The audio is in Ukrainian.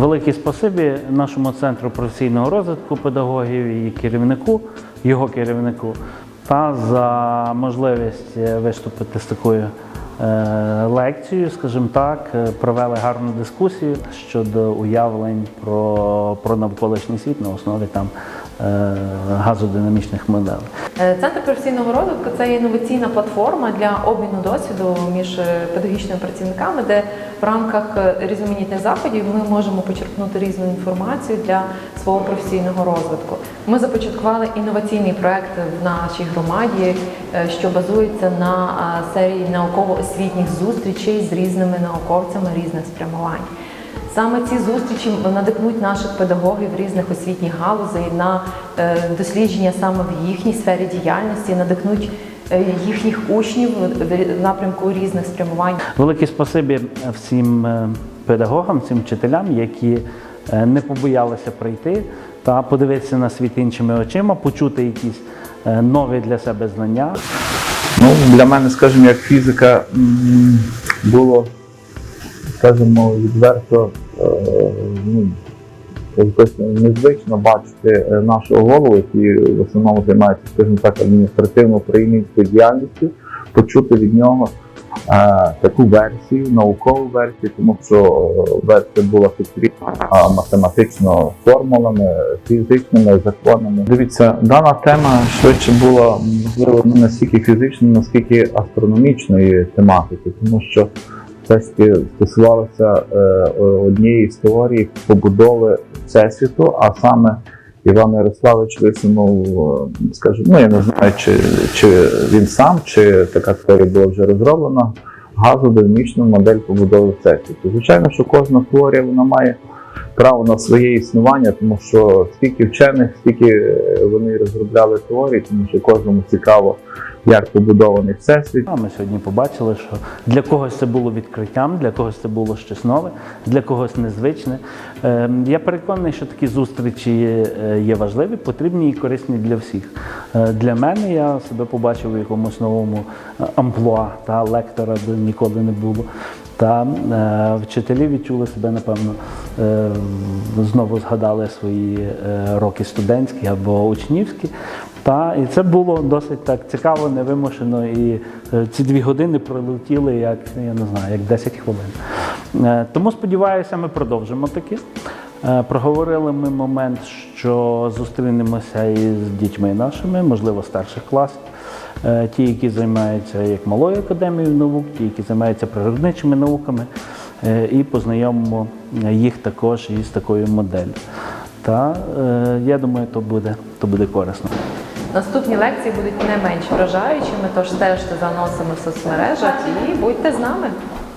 Велике спасибі нашому центру професійного розвитку педагогів і керівнику, його керівнику, та за можливість е, виступити з такою е, лекцією, скажімо так, Е, провели гарну дискусію щодо уявлень про, про навколишній світ на основі там газодинамічних моделей. Е, Центр професійного розвитку це інноваційна платформа для обміну досвіду між е, педагогічними працівниками, де в рамках е, різноманітних заходів ми можемо почерпнути різну інформацію для свого професійного розвитку. Ми започаткували інноваційний проект в нашій громаді, е, що базується на е, серії науково-освітніх зустрічей з різними науковцями різних спрямувань. Саме ці зустрічі надихнуть наших педагогів різних освітніх галузей на е, дослідження саме в їхній сфері діяльності, надихнуть е, їхніх учнів в напрямку різних спрямувань. Велике спасибі всім е, педагогам, всім вчителям, які не побоялися прийти та подивитися на світ іншими очима, почути якісь нові для себе знання. Ну, для мене, скажімо, як фізика було, скажімо, відверто е, ну, якось незвично бачити е, нашого голову, який в основному займається, скажімо так, адміністративно-приймівською діяльністю, почути від нього е, таку версію, наукову версію, тому що версія була підкріплена математично формулами, фізичними законами. Дивіться, дана тема швидше була можливо не настільки фізичної, наскільки астрономічної тематики, тому що таки стосувалося е, однієї з теорій побудови всесвіту, а саме Іван Ярославович висунув, е, скажімо, ну я не знаю, чи, чи він сам, чи така теорія була вже розроблена, газодинамічну модель побудови всесвіту. Звичайно, що кожна теорія вона має право на своє існування, тому що стільки вчених, стільки е, вони розробляли теорії, тому що кожному цікаво, як побудований всесвіт. А Ми сьогодні побачили, що для когось це було відкриттям, для когось це було щось нове, для когось незвичне. Е, Я переконаний, що такі зустрічі е, є важливі, потрібні і корисні для всіх. Е, Для мене я себе побачив у якомусь новому е, амплуа та лектора, де ніколи не було. Та е, вчителі відчули себе, напевно, е, знову згадали свої е, роки студентські або учнівські. Та, і це було досить так цікаво, невимушено. І е, ці дві години пролетіли як, я не знаю, як 10 хвилин. Е, тому сподіваюся, ми продовжимо таки. Е, Проговорили ми момент, що зустрінемося із дітьми нашими, можливо, старших класів. Ті, які займаються як малою академією наук, ті, які займаються природничими науками, і познайомимо їх також із такою моделлю. Та я думаю, то буде, то буде корисно. Наступні лекції будуть не менш вражаючими, тож стежте за анонсами в соцмережах і будьте з нами.